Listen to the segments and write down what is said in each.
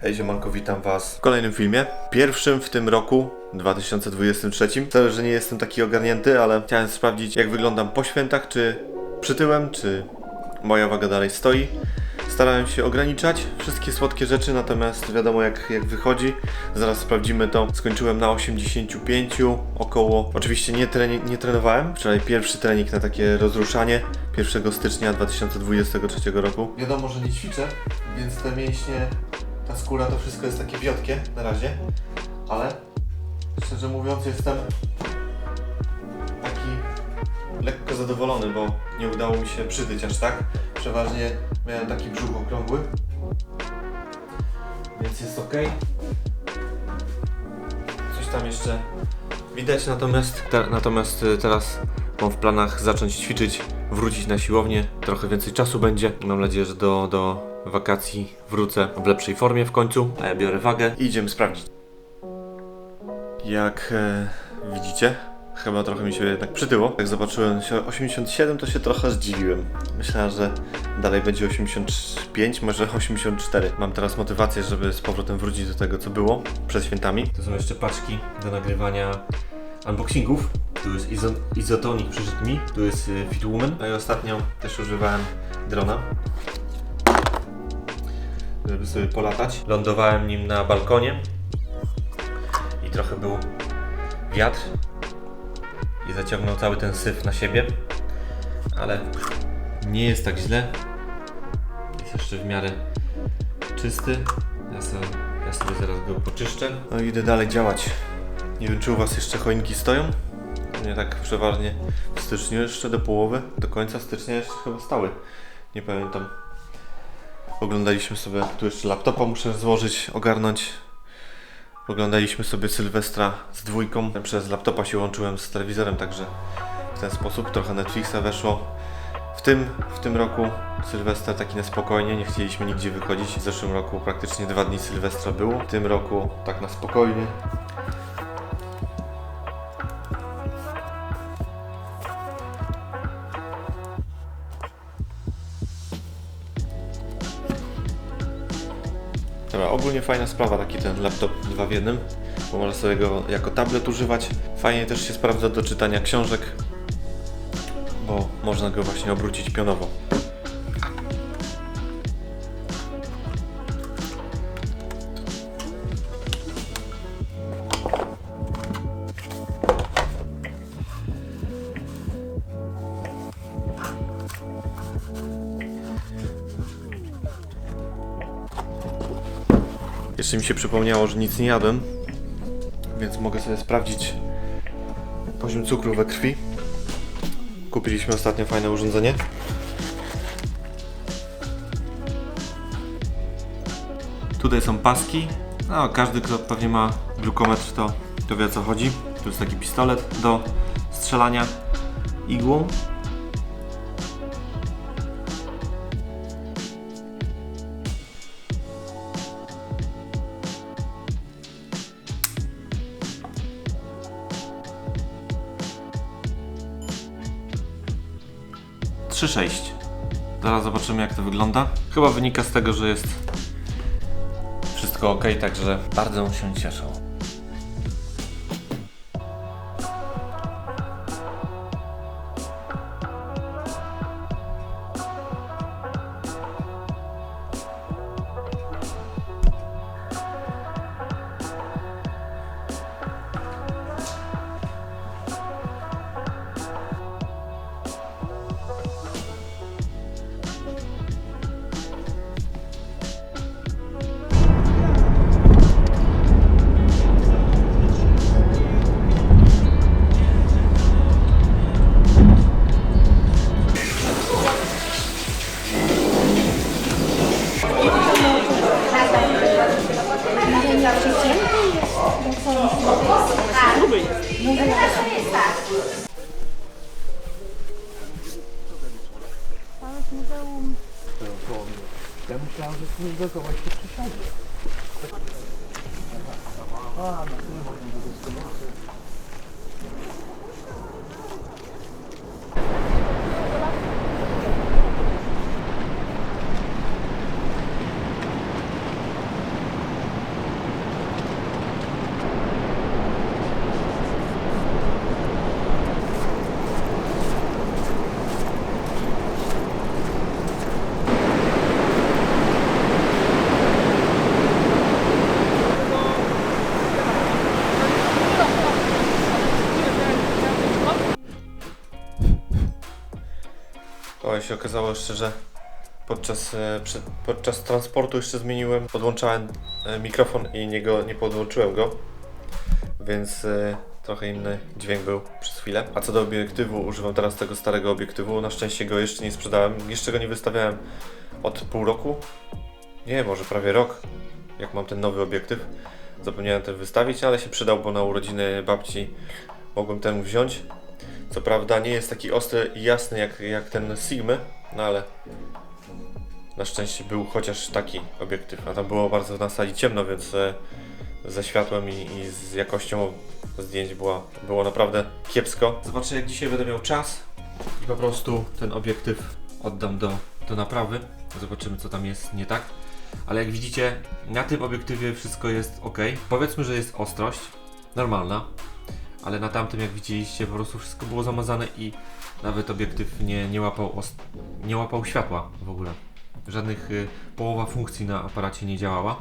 Hej Siemanko, witam Was w kolejnym filmie. Pierwszym w tym roku, 2023. Wcale, że nie jestem taki ogarnięty, ale chciałem sprawdzić jak wyglądam po świętach, czy przytyłem, czy moja waga dalej stoi. Starałem się ograniczać wszystkie słodkie rzeczy, natomiast wiadomo jak, jak wychodzi. Zaraz sprawdzimy to. Skończyłem na 85 około. Oczywiście nie, treni- nie trenowałem. Wczoraj pierwszy trening na takie rozruszanie 1 stycznia 2023 roku. Wiadomo, że nie ćwiczę, więc te mięśnie, ta skóra to wszystko jest takie wiotkie na razie. Ale szczerze mówiąc jestem taki lekko zadowolony, bo nie udało mi się przytyć aż tak. Przeważnie miałem taki brzuch okrągły. Więc jest ok. Coś tam jeszcze widać, natomiast, te, natomiast y, teraz mam w planach zacząć ćwiczyć, wrócić na siłownię. Trochę więcej czasu będzie. Mam nadzieję, że do, do wakacji wrócę w lepszej formie w końcu. A ja biorę wagę i idziemy sprawdzić. Jak e, widzicie, chyba trochę mi się jednak przytyło. Jak zobaczyłem się 87, to się trochę zdziwiłem. Myślałem, że dalej będzie 85, może 84. Mam teraz motywację, żeby z powrotem wrócić do tego, co było przed świętami. To są jeszcze paczki do nagrywania unboxingów. Tu jest izo Izotonik przyszedł mi, tu jest y, Fitwoman. No i ostatnio też używałem drona żeby sobie polatać. Lądowałem nim na balkonie i trochę był wiatr i zaciągnął cały ten syf na siebie, ale nie jest tak źle. Jest jeszcze w miarę czysty. Ja sobie, ja sobie zaraz go poczyszczę. No i idę dalej działać. Nie wiem, czy u Was jeszcze choinki stoją? Nie tak przeważnie w styczniu jeszcze do połowy, do końca stycznia jeszcze chyba stały. Nie pamiętam. Oglądaliśmy sobie, tu jeszcze laptopa muszę złożyć, ogarnąć. Oglądaliśmy sobie Sylwestra z dwójką. Przez laptopa się łączyłem z telewizorem, także w ten sposób trochę Netflixa weszło. W tym, w tym roku Sylwester taki na spokojnie, nie chcieliśmy nigdzie wychodzić. W zeszłym roku praktycznie dwa dni Sylwestra było. W tym roku tak na spokojnie. Dobra, ogólnie fajna sprawa taki ten laptop 2 w 1, bo można sobie go jako tablet używać. Fajnie też się sprawdza do czytania książek, bo można go właśnie obrócić pionowo. Jeszcze mi się przypomniało, że nic nie jadłem, więc mogę sobie sprawdzić poziom cukru we krwi. Kupiliśmy ostatnio fajne urządzenie. Tutaj są paski. No, każdy, kto pewnie ma glukometr, to, to wie o co chodzi. Tu jest taki pistolet do strzelania igłą. Trzy sześć. Zaraz zobaczymy jak to wygląda. Chyba wynika z tego, że jest wszystko ok, także bardzo się cieszę. не готова еще встречать. Się okazało jeszcze, że podczas, e, podczas transportu jeszcze zmieniłem, podłączałem e, mikrofon i nie, go, nie podłączyłem go, więc e, trochę inny dźwięk był przez chwilę. A co do obiektywu, używam teraz tego starego obiektywu. Na szczęście go jeszcze nie sprzedałem, jeszcze go nie wystawiałem od pół roku. Nie, może prawie rok, jak mam ten nowy obiektyw. Zapomniałem ten wystawić, ale się przydał, bo na urodziny babci mogłem ten wziąć. Co prawda nie jest taki ostry i jasny jak, jak ten Sigmy, no ale na szczęście był chociaż taki obiektyw, a tam było bardzo na sali ciemno, więc e, ze światłem i, i z jakością zdjęć była, było naprawdę kiepsko. Zobaczę jak dzisiaj będę miał czas i po prostu ten obiektyw oddam do, do naprawy. Zobaczymy co tam jest nie tak. Ale jak widzicie, na tym obiektywie wszystko jest ok. Powiedzmy, że jest ostrość normalna, ale na tamtym, jak widzieliście, po prostu wszystko było zamazane i nawet obiektyw nie, nie, łapał, nie łapał światła w ogóle. Żadnych y, połowa funkcji na aparacie nie działała,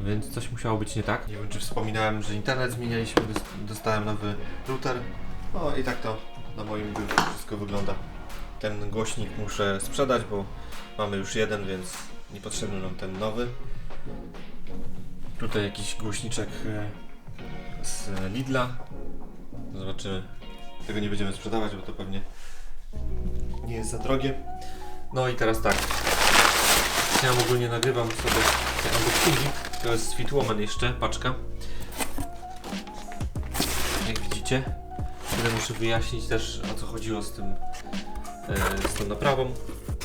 więc coś musiało być nie tak. Nie wiem, czy wspominałem, że internet zmienialiśmy, dos- dostałem nowy router. No i tak to na moim biurku wszystko wygląda. Ten głośnik muszę sprzedać, bo mamy już jeden, więc niepotrzebny nam ten nowy. Tutaj jakiś głośniczek y, z Lidla. Zobaczymy. Tego nie będziemy sprzedawać, bo to pewnie nie jest za drogie. No i teraz tak. Ja ogólnie nagrywam sobie te unboxingi. To jest Fitwoman jeszcze, paczka. Jak widzicie. Tyle muszę wyjaśnić też o co chodziło z tym e, z tą naprawą.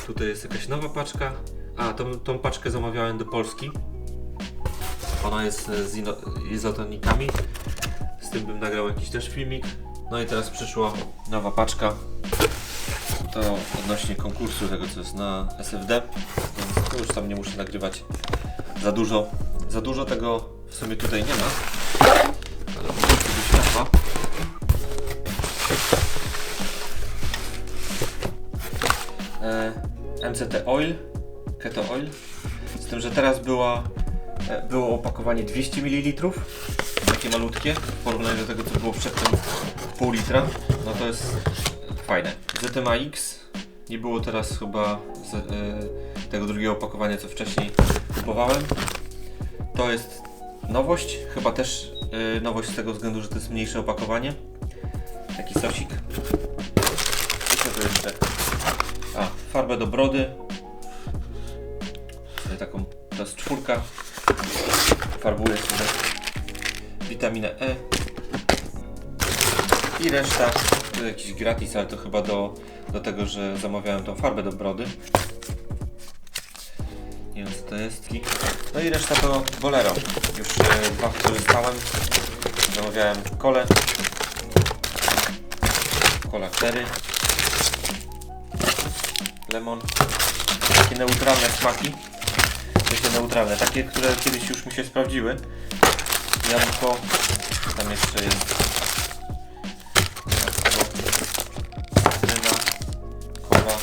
Tutaj jest jakaś nowa paczka. A, tą, tą paczkę zamawiałem do Polski. Ona jest e, z izotonikami. Z tym bym nagrał jakiś też filmik. No i teraz przyszła nowa paczka. To odnośnie konkursu tego, co jest na SFD. Więc już tam nie muszę nagrywać za dużo. Za dużo tego w sumie tutaj nie ma. Ale. E, MCT Oil, Keto Oil. Z tym, że teraz była, e, było opakowanie 200 ml, takie malutkie, w porównaniu do tego, co było przedtem pół litra. No to jest fajne. ZMA X nie było teraz chyba z, e, tego drugiego opakowania, co wcześniej kupowałem. To jest nowość, chyba też e, nowość z tego względu, że to jest mniejsze opakowanie. Taki sosik. I co to jeszcze? A, farbę do brody. Sobie taką, to jest czwórka. Farbuję sobie witaminę E. I reszta to jakiś gratis, ale to chyba do, do tego, że zamawiałem tą farbę do brody. Nie wiem co to jest. No i reszta to Bolero. Już e, dwa wykorzystałem. Zamawiałem kole. Cola 4. Lemon. Takie neutralne smaki. Takie neutralne, takie, które kiedyś już mi się sprawdziły. Jabłko. Tam jeszcze jest. Jabłko. Kola.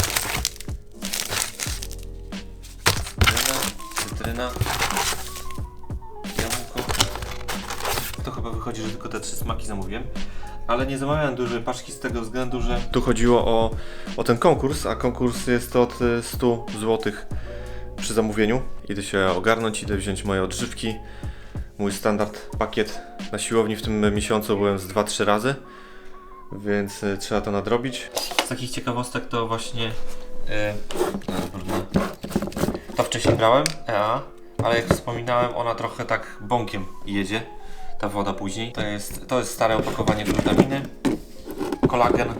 Cytryna. Cytryna. Jabłko. To chyba wychodzi, że tylko te trzy smaki zamówiłem. Ale nie zamawiałem dużej paczki z tego względu, że tu chodziło o, o ten konkurs, a konkurs jest od y, 100 zł przy zamówieniu. Idę się ogarnąć, idę wziąć moje odżywki. Mój standard pakiet na siłowni w tym miesiącu byłem z 2-3 razy, więc y, trzeba to nadrobić. Z takich ciekawostek to właśnie yy, to wcześniej brałem, EA, ale jak wspominałem, ona trochę tak bąkiem jedzie, ta woda później. To jest, to jest stare opakowanie glutaminy, kolagen.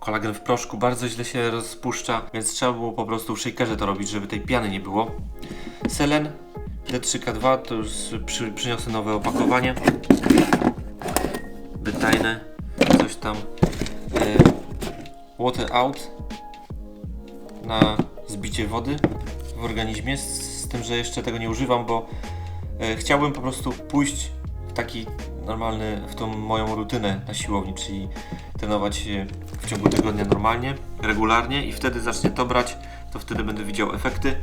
Kolagen w proszku bardzo źle się rozpuszcza, więc trzeba było po prostu w shakerze to robić, żeby tej piany nie było. Selen D3K2, to już przy, przyniosę nowe opakowanie. Bytajne, coś tam. Yy, water out na zbicie wody w organizmie, z, tym, że jeszcze tego nie używam, bo e, chciałbym po prostu pójść w taki normalny, w tą moją rutynę na siłowni, czyli trenować e, w ciągu tygodnia normalnie, regularnie i wtedy zacznę to brać, to wtedy będę widział efekty.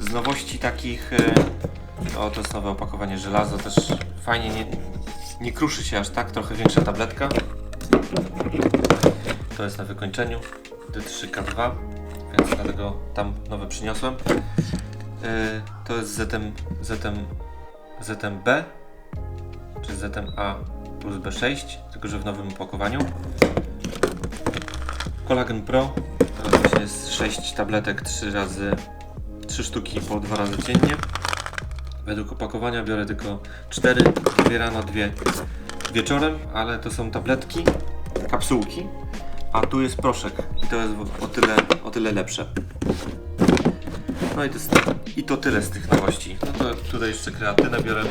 Z nowości takich, e, o to jest nowe opakowanie żelaza, też fajnie, nie, nie kruszy się aż tak, trochę większa tabletka. To jest na wykończeniu, D3K2, więc dlatego tam nowe przyniosłem. E, To jest ZM, ZM, ZMB, czy ZMA plus B6, tylko że w nowym opakowaniu. Collagen Pro, to jest 6 tabletek 3 razy 3 sztuki po 2 razy dziennie. Według opakowania biorę tylko 4, dwie rano, dwie wieczorem, ale to są tabletki, kapsułki, a tu jest proszek i to jest o tyle, o tyle lepsze. No i to, jest, i to tyle z tych nowości. No to tutaj jeszcze kreatynę biorę